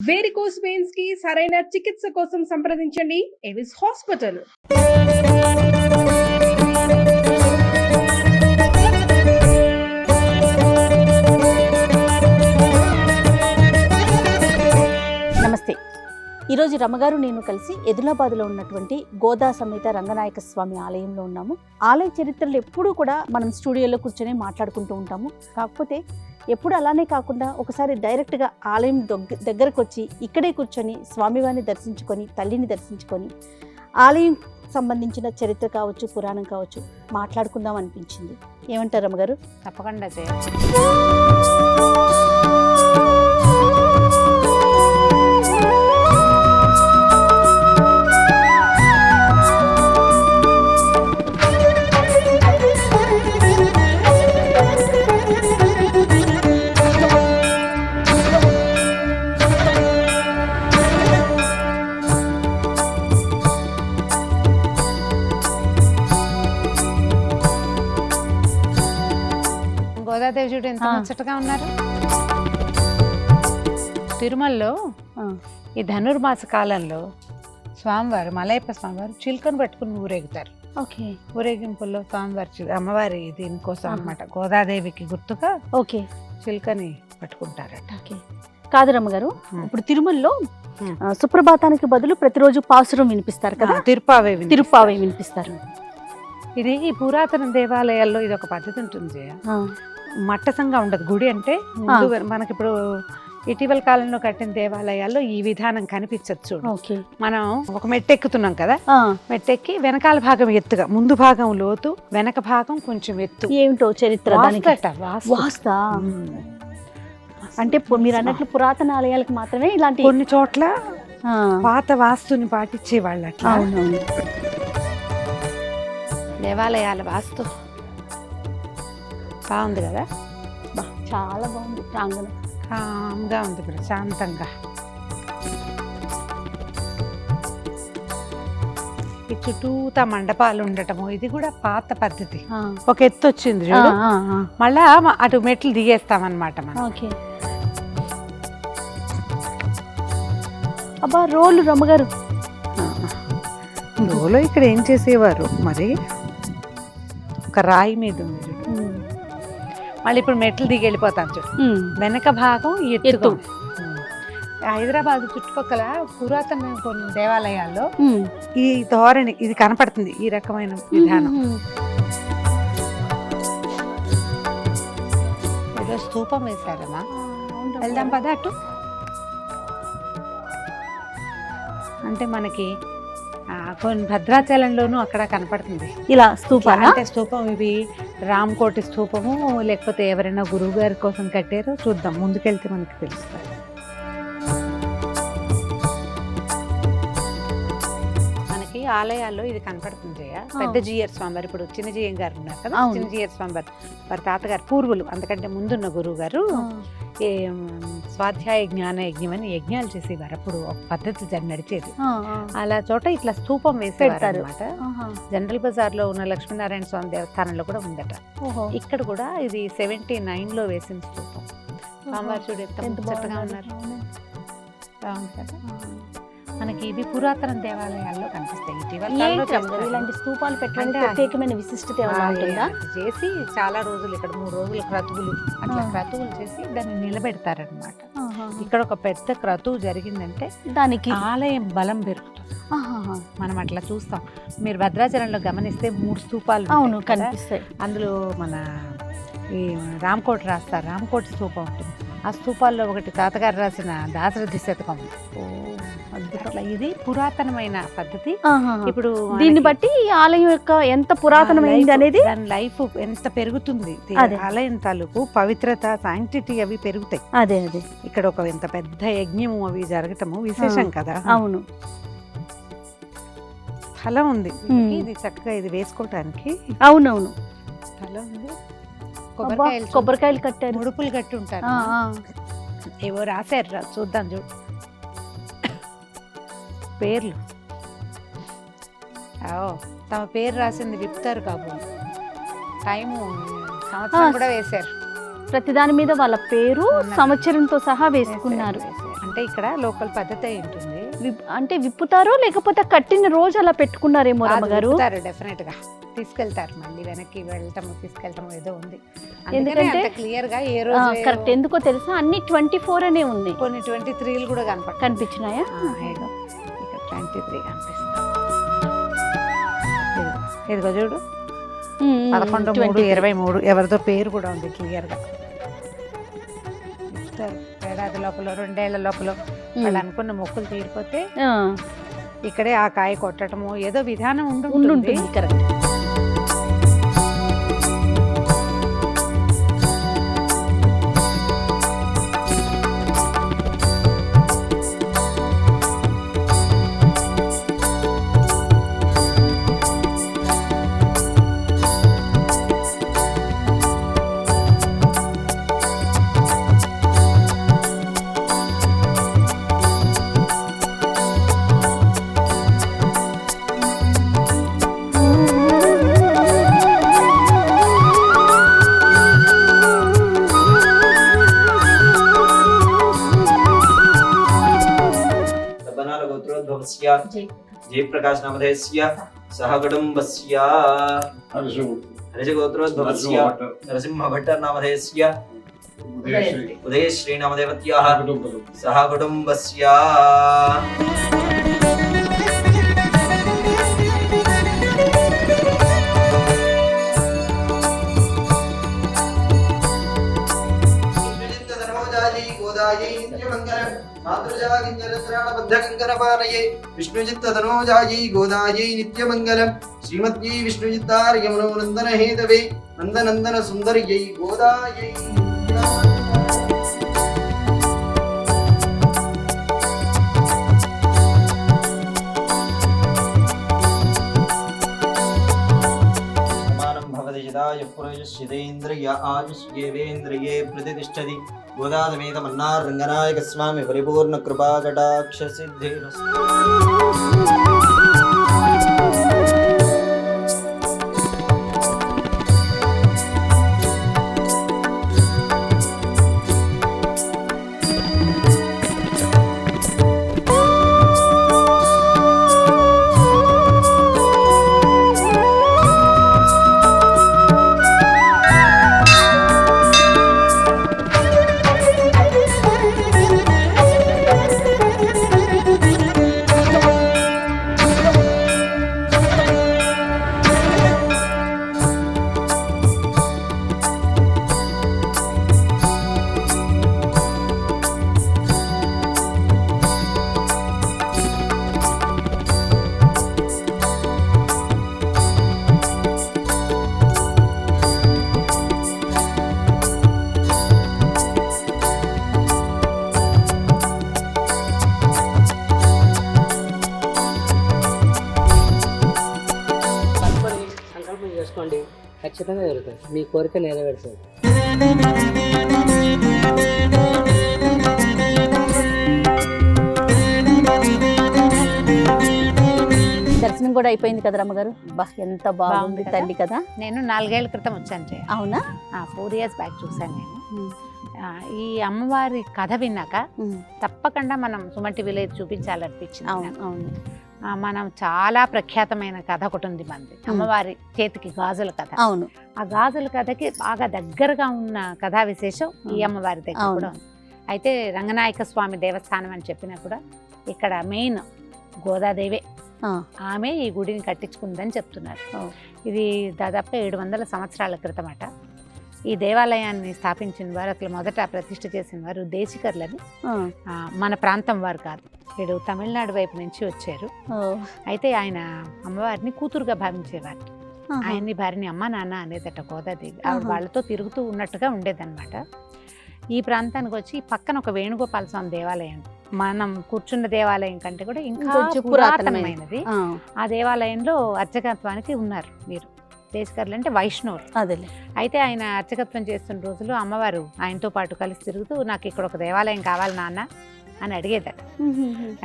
Varicose వెయిన్స్కి సరైన చికిత్స కోసం సంప్రదించండి. ఎవిస్ హాస్పిటల్ ఈరోజు రమ్మగారు నేను కలిసి ఎదులాబాద్లో ఉన్నటువంటి గోదా సమేత రంగనాయక స్వామి ఆలయంలో ఉన్నాము. ఆలయ చరిత్రలు ఎప్పుడూ కూడా మనం స్టూడియోలో కూర్చొని మాట్లాడుకుంటూ ఉంటాము. కాకపోతే ఎప్పుడు అలానే కాకుండా ఒకసారి డైరెక్ట్గా ఆలయం దగ్గరకు వచ్చి ఇక్కడే కూర్చొని స్వామివారిని దర్శించుకొని తల్లిని దర్శించుకొని ఆలయం సంబంధించిన చరిత్ర కావచ్చు పురాణం కావచ్చు మాట్లాడుకుందాం అనిపించింది. ఏమంటారు రమ్మగారు తప్పకుండా చేయాలి చూడు ఎంత. ముచ్చటగా ఉన్నారు. తిరుమలలో ఈ ధనుర్మాస కాలంలో స్వామివారు మలయప్ప స్వామివారు చిలుకను పట్టుకుని ఊరేగుతారు. ఓకే. ఊరేగింపుల్లో స్వామివారి అమ్మవారి దీనికోసం ఆహా. అన్నమాట. గోదాదేవికి గుర్తుగా ఓకే. చిలుకని పట్టుకుంటారట. ఓకే. కాదు రమ్మగారు Hmm. ఇప్పుడు తిరుమలలో సుప్రభాతానికి బదులు ప్రతిరోజు పాసురం వినిపిస్తారు కదా? ఆ, తిరుపావే వినిపిస్తారు. ఇది ఈ పురాతన దేవాలయాల్లో ఇది ఒక పద్ధతి ఉంటుంది. మట్టసంగా ఉండదు. గుడి అంటే ముందు మనకి ఇప్పుడు ఇటీవల కాలంలో కట్టిన దేవాలయాల్లో ఈ విధానం ఓకే. మనం ఒక మెట్టు ఎక్కుతున్నాం కదా మెట్టెక్కి వెనకాల భాగం ఎత్తుగా ముందు భాగం లోతు వెనక భాగం కొంచెం ఎత్తు. ఏమిటో చరిత్ర వాస్తు. అంటే మీరు అన్నట్లు పురాతన ఆలయాలకు మాత్రమే ఇలాంటి కొన్ని చోట్ల పాత వాస్తుని పాటించే వాళ్ళు అట్లా దేవాలయాల వాస్తు. బాగుంది కదా? బా, చాలా బాగుంది ప్రాంగణం కామ్గా ఉంది ప్రశాంతంగా ఈ చుట్టూతా మండపాలు ఉండటము ఇది కూడా పాత పద్ధతి. ఒక ఎత్తు వచ్చింది చూడు. మళ్ళా అటు మెట్లు దిగేస్తాం అనమాట మనం. ఓకే. అబ్బా రోలు రమ్మగారు. లోలో ఇక్కడ ఏం చేసేవారు? మరి ఒక రాయి మీద ఉంది మళ్ళీ ఇప్పుడు మెట్లు దిగి వెళ్ళిపోతాం చూడు. వెనక భాగం ఎత్తు. హైదరాబాద్ చుట్టుపక్కల పురాతన కొన్ని దేవాలయాల్లో ఈ ధోరణి ఇది కనపడుతుంది ఈ రకమైన విధానం. ఏదో స్తూపం వేశారమ్మా. వెళ్దాం. పద అటు. అంటే మనకి కొన్ని భద్రాచలంలోనూ అక్కడ కనపడుతుంది. ఇలా స్తూపాలా అంటే స్తూపం ఇవి రామకోటి స్తూపము లేకపోతే ఎవరైనా గురువు గారి కోసం కట్టారో చూద్దాం. ముందుకెళ్తే మనకి తెలుస్తుంది మనకి ఆలయాల్లో ఇది కనపడుతుంది జయ పెద్ద జీయర్ స్వామి వారు ఇప్పుడు చిన్న జీయం గారు ఉన్నారు కదా. చిన్న జీయర్ స్వామి వారు తాతగారు పూర్వులు అంతకంటే ముందున్న గురువు గారు స్వాధ్యాయ జ్ఞాన యజ్ఞం అని యజ్ఞాలు చేసేవారు అప్పుడు ఒక పద్ధతి నడిచేది. అలా చోట ఇట్లా స్తూపం వేసేవారు. అనమాట. జనరల్ బజార్లో ఉన్న లక్ష్మీనారాయణ స్వామి దేవస్థానంలో కూడా ఉందట. ఇక్కడ కూడా ఇది సెవెంటీ నైన్లో వేసిన స్వామివారు చూడు ఎంత. ఉన్నారు బాగుంది కదా ఆ. మనకి ఇవి పురాతన దేవాలయాల్లో కనిపిస్తాయి ఇటీవల. ఇలాంటి స్తూపాలు పెట్టడానికి అంటే ప్రత్యేకమైన విశిష్టత ఉంటుందా చేసి చాలా రోజులు ఇక్కడ మూడు రోజులు క్రతువులు అట్లా. క్రతువులు చేసి దాన్ని నిలబెడతారనమాట. ఇక్కడ ఒక పెద్ద క్రతువు జరిగిందంటే దానికి? ఆలయం బలం పెరుగుతుంది. మనం అట్లా చూస్తాం. మీరు భద్రాచలంలో గమనిస్తే మూడు స్తూపాలు ఉంటాయి అవును. కనిపిస్తాయి. అందులో మన ఈ రామకోట రాస్తారు. రామకోట స్తూపం ఉంటుంది. ఆ స్తూపాల్లో ఒకటి తాతగారు రాసిన దాశరథి శతకం. అట్లా ఇది పురాతనమైన పద్ధతి. ఇప్పుడు దీన్ని బట్టి ఈ ఆలయం యొక్క ఎంత పురాతనమైంది అనేది దాని లైఫ్ ఎంత పెరుగుతుంది. ఆలయం తాలూకు పవిత్రత సాంక్టిటీ అవి పెరుగుతాయి. అదే అదే. ఇక్కడ ఒక ఎంత పెద్ద యజ్ఞము అవి జరగటము విశేషం కదా. అవును. స్థలం ఉంది. ఇది చక్కగా ఇది వేసుకోవటానికి అవునవును. స్థలం ఉంది. కొబ్బరికాయలు కొబ్బరికాయలు కట్టారు. ముడుపులు కట్టి ఉంటారు. ఏవో రాశారు రా, చూద్దాం చూడు. పేర్లు. తమ పేరు రాసింది విప్తారు కాబోలు టైము సంవత్సరం కూడా వేశారు. ప్రతి దాని మీద వాళ్ళ పేరు. సంవత్సరంతో సహా వేసుకున్నారు. అంటే ఇక్కడ లోకల్ పద్ధతి ఉంటుంది. అంటే విప్పుతారో లేకపోతే కట్టిన రోజు అలా పెట్టుకున్నారేమో రమ్మగారు డెఫినెట్గా. తీసుకెళ్తారు మళ్ళీ వెనక్కి వెళ్ళటము తీసుకెళ్ళటము ఏదో ఉంది. ఎందుకంటే- క్లియర్గా ఏ రోజు కరెక్ట్. ఎందుకో తెలుసా? అన్ని ట్వంటీ ఫోర్ అనే ఉంది కొన్ని ట్వంటీ త్రీలు కూడా కనపడతాయి. కనిపించినాయా? ఇదిగో. ఇక్కడ ట్వంటీ త్రీ కనిపిస్తుంది. ఇదిగో. చూడు. పదకొండు 23. మూడు ఇరవై మూడు. ఎవరిదో పేరు కూడా ఉంది క్లియర్గా ఇస్తారు. ఏడాది లోపల రెండేళ్ళ లోపల. వాళ్ళు అనుకున్న మొక్కులు తీరిపోతే ఇక్కడే ఆ కాయ కొట్టడము ఏదో విధానం ఉండుంటుంది. ఉండుంటుంది కరెక్ట్. जयप्रकाश नामधेयस्य सह कुटुम्बस्य रजगोत्रोद्भवस्य उदयश्री। नामदेवत्याः सह மாதுஜாகிஞ்சலஸ்ராணபத்தங்கரபாலயே விஷ்ணுஜித்ததனோஜாயி கோதாயை நித்யமங்கலம் ஸ்ரீமத்யை விஷ்ணுஜித்தாரிய மனோநந்தன ஹேதவே நந்தநந்தன சுந்தரியை கோதாயை భవతి యదాయ పురయశ్చిదేంద్రియ ఆయుష్యేవేంద్రియే ప్రతిష్టతి గోదాదమేతమన్నార్ రంగనాయక స్వామి పరిపూర్ణ కృపాకటాక్ష సిద్ధిరస్తు మీ కోరిక నెరవేరుతుంది దర్శనం కూడా అయిపోయింది కదా రమ్మగారు? బా ఎంత బాగుంది? తల్లి కదా. నేను నాలుగేళ్ళ క్రితం వచ్చాను జయ. అవునా? ఫోర్ ఇయర్స్ బ్యాక్ చూశాను నేను. ఈ అమ్మవారి కథ విన్నాక తప్పకుండా మనం సుమటి విలేజ్ చూపించాలనిపించింది అవును. అవును. మనం చాలా ప్రఖ్యాతమైన కథ ఒకటి ఉంది మనది అమ్మవారి చేతికి గాజుల కథ అవును ఆ గాజుల కథకి బాగా దగ్గరగా ఉన్న కథా విశేషం ఈ. అమ్మవారి దగ్గర. కూడా ఉంది అయితే రంగనాయక స్వామి దేవస్థానం అని చెప్పినా కూడా ఇక్కడ మెయిన్ గోదాదేవే. ఆమె ఈ గుడిని కట్టించుకుందని చెప్తున్నారు. ఇది దాదాపు ఏడు వందల సంవత్సరాల క్రితమట ఈ దేవాలయాన్ని స్థాపించిన వారు అసలు మొదట ప్రతిష్ఠ చేసిన వారు దేశికర్లని మన ప్రాంతం వారు కాదు. వీడు తమిళనాడు వైపు నుంచి వచ్చారు. అయితే ఆయన అమ్మవారిని కూతురుగా భావించేవారు. ఆయన్ని భార్యని అమ్మ నాన్న అనేదట గోదాదేవి. వాళ్ళతో తిరుగుతూ ఉన్నట్టుగా ఉండేదన్నమాట. ఈ ప్రాంతానికి వచ్చి పక్కన ఒక వేణుగోపాల స్వామి దేవాలయం. మనం కూర్చున్న దేవాలయం కంటే కూడా ఇంకా పురాతనమైనది. ఆ, దేవాలయంలో అర్చకత్వానికి ఉన్నారు వీరు. దేశకర్లు అంటే వైష్ణవులు. అదేలే. అయితే ఆయన అర్చకత్వం చేస్తున్న రోజులు అమ్మవారు ఆయనతో పాటు కలిసి తిరుగుతూ నాకు ఇక్కడ ఒక దేవాలయం కావాలి నాన్న అని అడిగేదట.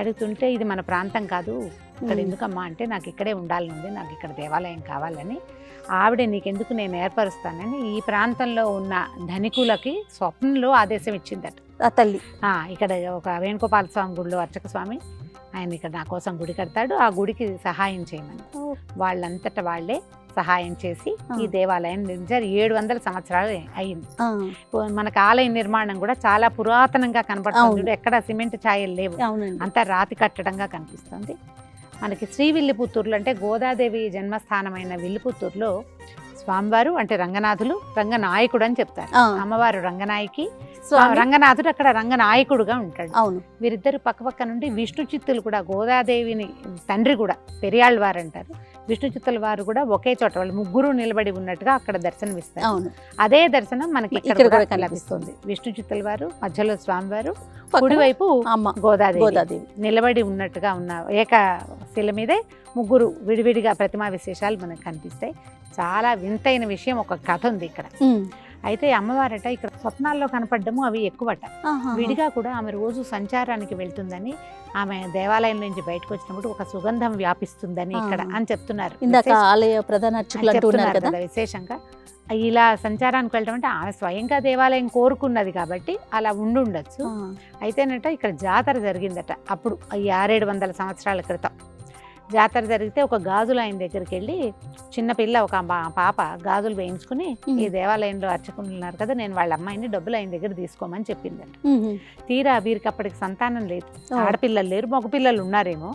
అడుగుతుంటే ఇది మన ప్రాంతం కాదు. ఇక్కడ ఎందుకమ్మా అంటే నాకు ఇక్కడే ఉండాలని ఉంది నాకు ఇక్కడ దేవాలయం కావాలని. ఆవిడ నీకెందుకు నేను ఏర్పరుస్తానని ఈ ప్రాంతంలో ఉన్న ధనికులకి స్వప్నంలో ఆదేశం ఇచ్చిందట. ఆ తల్లి. ఇక్కడ ఒక వేణుగోపాల స్వామి గుడిలో అర్చక స్వామి ఆయన ఇక్కడ నా కోసం గుడి కడతాడు. ఆ గుడికి సహాయం చేయమని. వాళ్ళంతట వాళ్ళే సహాయం చేసి ఈ. దేవాలయం నిర్మించారు ఏడు వందల సంవత్సరాలు అయింది. మనకు ఆలయ నిర్మాణం కూడా చాలా పురాతనంగా కనబడుతుంది. చూడు, ఎక్కడ సిమెంట్ ఛాయలు లేవు. అంతా రాతి కట్టడంగా కనిపిస్తుంది. మనకి శ్రీ విల్లిపుత్తూరులో అంటే గోదాదేవి జన్మస్థానమైన విల్లిపుత్తూరులో స్వామివారు అంటే రంగనాథులు రంగనాయకుడు అని చెప్తారు. అమ్మవారు రంగనాయకి. రంగనాథుడు అక్కడ రంగనాయకుడుగా ఉంటాడు. అవును. వీరిద్దరు పక్కపక్క నుండి విష్ణు చిత్తులు కూడా గోదాదేవిని తండ్రి కూడా పెరియాళ్ళ వారు అంటారు. విష్ణు చిత్తుల వారు కూడా ఒకే చోట వాళ్ళు ముగ్గురు నిలబడి ఉన్నట్టుగా అక్కడ దర్శనమిస్తారు. అవును. అదే దర్శనం మనకి ఇక్కడ కూడా లభిస్తుంది. విష్ణు చిత్తుల వారు మధ్యలో స్వామివారు కుడివైపు అమ్మ గోదాదేవి. గోదాదేవి. నిలబడి ఉన్నట్టుగా ఉన్న ఏక శిల మీదే ముగ్గురు విడివిడిగా ప్రతిమా విశేషాలు మనకు కనిపిస్తాయి. చాలా వింతైన విషయం ఒక కథ ఉంది ఇక్కడ. అయితే అమ్మవారట ఇక్కడ స్వప్నాల్లో కనపడ్డము అవి ఎక్కువట. విడిగా కూడా ఆమె రోజు సంచారానికి వెళ్తుందని ఆమె దేవాలయం నుంచి బయటకు వచ్చినప్పుడు ఒక సుగంధం వ్యాపిస్తుందని ఇక్కడ. అని చెప్తున్నారు. ఆలయ ప్రధాన కదా. విశేషంగా. ఇలా సంచారానికి వెళ్ళడం అంటే ఆమె స్వయంగా దేవాలయం కోరుకున్నది కాబట్టి అలా ఉండి ఉండొచ్చు. ఆ, అయితేనట ఇక్కడ జాతర జరిగిందట. అప్పుడు ఈ ఆరేడు వందల సంవత్సరాల క్రితం. జాతర జరిగితే ఒక గాజులు ఆయన దగ్గరికి వెళ్ళి చిన్న పిల్ల ఒక పాప గాజులు వేయించుకుని. ఈ దేవాలయంలో అర్చకులు ఉన్నారు కదా నేను వాళ్ళ అమ్మాయిని డబ్బులు ఆయన దగ్గర తీసుకోమని చెప్పిందట తీరా వీరికి అప్పటికి సంతానం లేదు. ఆడపిల్లలు లేరు మగపిల్లలు ఉన్నారేమో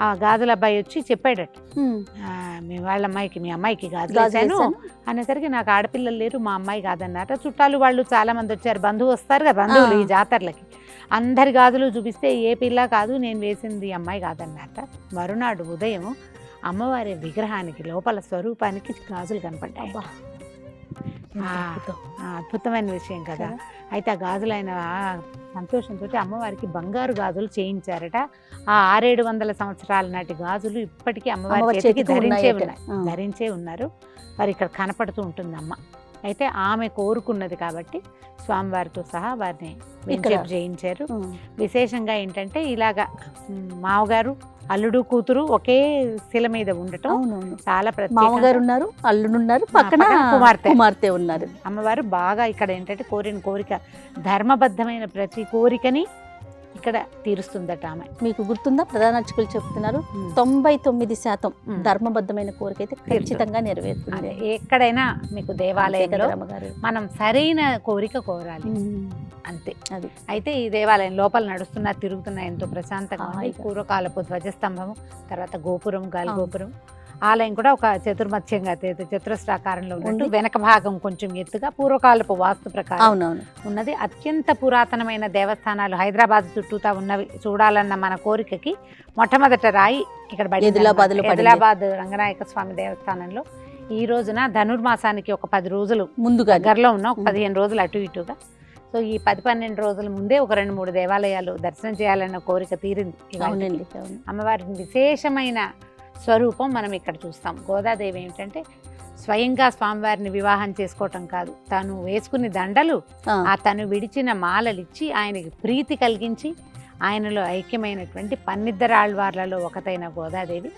ఆ గాజుల అబ్బాయి వచ్చి చెప్పాడట ఉమ్. "ఆ, మీ వాళ్ళ అమ్మాయికి మీ అమ్మాయికి గాజులు. అనేసరికి నాకు ఆడపిల్లలు లేరు మా అమ్మాయి కాదన్నారట చుట్టాలు వాళ్ళు చాలా మంది వచ్చారు బంధువు వస్తారు కదా బంధువులు ఈ. జాతరలకి అందరి గాజులు చూపిస్తే ఏ పిల్ల కాదు నేను వేసింది అమ్మాయి కాదన్నారట మరునాడు ఉదయం అమ్మవారి విగ్రహానికి లోపల స్వరూపానికి గాజులు కనపడ్డాయి. అద్భుతమైన విషయం కదా? అయితే ఆ గాజులు ఆయన సంతోషంతో అమ్మవారికి బంగారు గాజులు చేయించారట. ఆ ఆరేడు వందల సంవత్సరాల నాటి గాజులు ఇప్పటికీ అమ్మవారి చేతికి ధరించే. ఉన్నాయి. ధరించే ఉన్నారు. వారు ఇక్కడ కనపడుతూ ఉంటుంది అమ్మ. అయితే ఆమె కోరుకున్నది కాబట్టి స్వామివారితో సహా వారిని వెంచేపు చేయించారు. విశేషంగా ఏంటంటే ఇలాగా మ్, మావగారు అల్లుడు కూతురు ఒకే శిల మీద ఉండటం చాలా మామగారు ఉన్నారు అల్లుడు ఉన్నారు పక్కన కుమార్తె. కుమార్తె ఉన్నారు. అమ్మవారు బాగా ఇక్కడ ఏంటంటే కోరిన కోరిక ధర్మబద్ధమైన ప్రతి కోరికని ఇక్కడ తీరుస్తుందట ఆమె మీకు గుర్తుందా ప్రధాన అర్చకులు చెప్తున్నారు. తొంభై తొమ్మిది శాతం. ధర్మబద్ధమైన కోరిక అయితే ఖచ్చితంగా నెరవేరుతుంది ఎక్కడైనా మీకు దేవాలయంలో మనం సరైన కోరిక కోరాలి. అంతే అది అయితే ఈ దేవాలయం లోపల నడుస్తున్నా తిరుగుతున్నా ఎంతో ప్రశాంతంగా. పూర్వకాలపు ధ్వజస్తంభము తర్వాత గోపురం గాలి. గోపురం ఆలయం కూడా ఒక చతుర్మత్యంగా చతు- చతురస్రాకారంలో ఉన్నట్టు. వెనక భాగం కొంచెం ఎత్తుగా పూర్వకాలపు వాస్తు ప్రకారం ఉన్నది అత్యంత పురాతనమైన దేవస్థానాలు హైదరాబాద్ చుట్టూతా ఉన్నవి చూడాలన్న మన కోరికకి మొట్టమొదట రాయి ఇక్కడ. ఎదిలాబాద్ రంగనాయక స్వామి దేవస్థానంలో ఈ రోజున ధనుర్మాసానికి ఒక పది రోజులు ముందుగా దగ్గరలో ఉన్న ఒక. పదిహేను రోజులు అటు ఇటుగా సో ఈ పది పన్నెండు రోజుల ముందే ఒక రెండు మూడు దేవాలయాలు దర్శనం చేయాలన్న కోరిక తీరింది ఇవాళకి. అవునండి అవును అమ్మవారి విశేషమైన స్వరూపం మనం ఇక్కడ చూస్తాం. గోదాదేవి ఏంటంటే స్వయంగా స్వామివారిని వివాహం చేసుకోవటం కాదు. తను వేసుకుని దండలు ఆ, ఆ తను విడిచిన మాలలిచ్చి ఆయనకి ప్రీతి కలిగించి ఆయనలో ఐక్యమైనటువంటి పన్నిద్దరాళ్వార్లలో ఒకతైన గోదాదేవి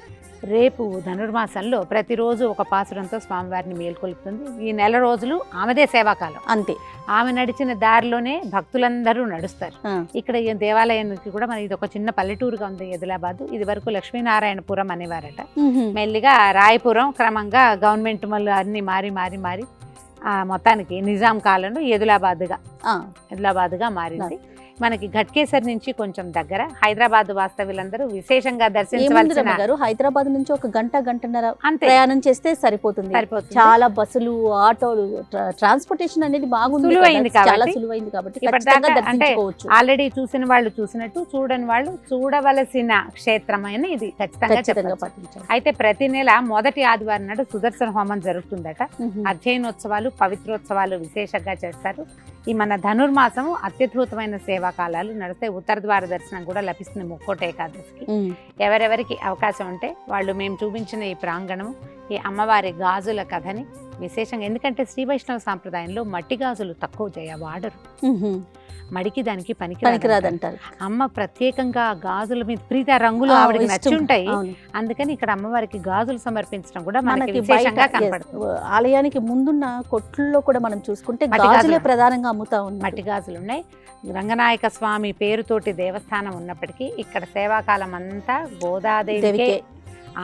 రేపు ధనుర్మాసంలో ప్రతిరోజు ఒక పాసురంతో స్వామివారిని మేల్కొల్పుతుంది. ఈ నెల రోజులు ఆమెదే సేవాకాలం. అంతే. ఆమె నడిచిన దారిలోనే భక్తులందరూ నడుస్తారు. ఇక్కడ ఈ దేవాలయానికి కూడా మన ఇది ఒక చిన్న పల్లెటూరుగా ఉంది ఎదిలాబాద్ ఇది వరకు లక్ష్మీనారాయణపురం అనేవారట. మెల్లిగా రాయపురం క్రమంగా గవర్నమెంట్ మళ్ళీ అన్ని మారి మారి మారి ఆ మొత్తానికి నిజాం కాలంలో ఎదిలాబాద్గా ఆ, ఆదిలాబాద్గా మారింది. మనకి ఘట్కేసర్ నుంచి కొంచెం దగ్గర హైదరాబాద్ వాస్తవ్యులందరూ విశేషంగా దర్శించవలసిన రమ్మగారు హైదరాబాద్ నుంచి ఒక గంట గంటన్నర ప్రయాణం చేస్తే సరిపోతుంది. సరిపోతుంది. చాలా బస్సులు ఆటోలు ట్రా- ట్రాన్స్పోర్టేషన్ అనేది బాగుంది. చాలా కాబట్టి. సులువైంది కాబట్టి దర్శించుకోవచ్చు. ఆల్రెడీ చూసిన వాళ్ళు చూసినట్టు చూడని వాళ్ళు చూడవలసిన క్షేత్రమైన ఇది ఖచ్చితంగా పాటించాలి. అయితే ప్రతి నెల మొదటి ఆదివారం నాడు సుదర్శన హోమం జరుగుతుందట. అధ్యయనోత్సవాలు పవిత్రోత్సవాలు విశేషంగా చేస్తారు. ఈ మన ధనుర్మాసము అత్యద్భుతమైన సేవా కాలాలు నడిస్తే ఉత్తర ద్వార దర్శనం కూడా లభిస్తుంది ముక్కోట ఏకాదశికి. ఎవరెవరికి అవకాశం ఉంటే వాళ్ళు మేము చూపించిన ఈ ప్రాంగణం ఈ అమ్మవారి గాజుల కథని విశేషంగా ఎందుకంటే శ్రీ వైష్ణవ సాంప్రదాయంలో మట్టి గాజులు తక్కువ చేయ వాడరు. మడికి దానికి పనికి పనికిరాదంటారు అమ్మ ప్రత్యేకంగా గాజుల మీద ప్రీతి రంగులు ఆవిడకి. నచ్చుంటాయి. అందుకని ఇక్కడ అమ్మవారికి గాజులు సమర్పించడం కూడా మనకి విశేషంగా కనపడుతుంది ఆలయానికి ముందున్న కొట్లలో కూడా మనం చూసుకుంటే గాజులే. ప్రధానంగా అమ్ముతా ఉన్నారు మట్టి గాజులు ఉన్నాయి రంగనాయక స్వామి పేరుతోటి దేవస్థానం ఉన్నప్పటికీ ఇక్కడ సేవాకాలం అంతా గోదాదేవికే దేవికే.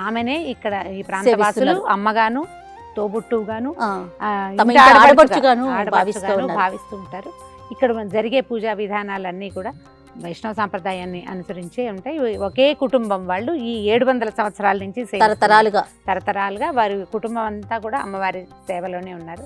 ఆమెనే ఇక్కడ ఈ ప్రాంతవాసులు సేవిస్తున్నారు. అమ్మగాను తోబుట్టుగాను ఆడపడుచుగాను భావిస్తూ ఉంటారు ఇక్కడ జరిగే పూజా విధానాలన్నీ కూడా వైష్ణవ సాంప్రదాయాన్ని అనుసరించే ఉంటాయి ఒకే కుటుంబం వాళ్ళు ఈ ఏడు వందల సంవత్సరాల నుంచి. తరతరాలుగా తరతరాలుగా వారి కుటుంబం అంతా కూడా అమ్మవారి సేవలోనే ఉన్నారు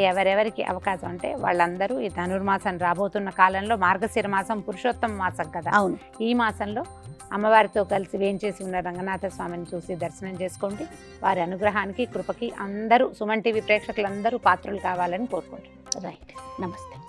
ఎవరెవరికి అవకాశం అంటే వాళ్ళందరూ ఈ ధనుర్మాసం రాబోతున్న కాలంలో మార్గశిర మాసం పురుషోత్తమ మాసం కదా. అవును. ఈ మాసంలో అమ్మవారితో కలిసి వేంచేసి ఉన్న రంగనాథ స్వామిని చూసి దర్శనం చేసుకోండి. వారి అనుగ్రహానికి కృపకి అందరూ సుమన్ టీవీ ప్రేక్షకులందరూ పాత్రలు కావాలని కోరుకుంటున్నాను రైట్. నమస్తే.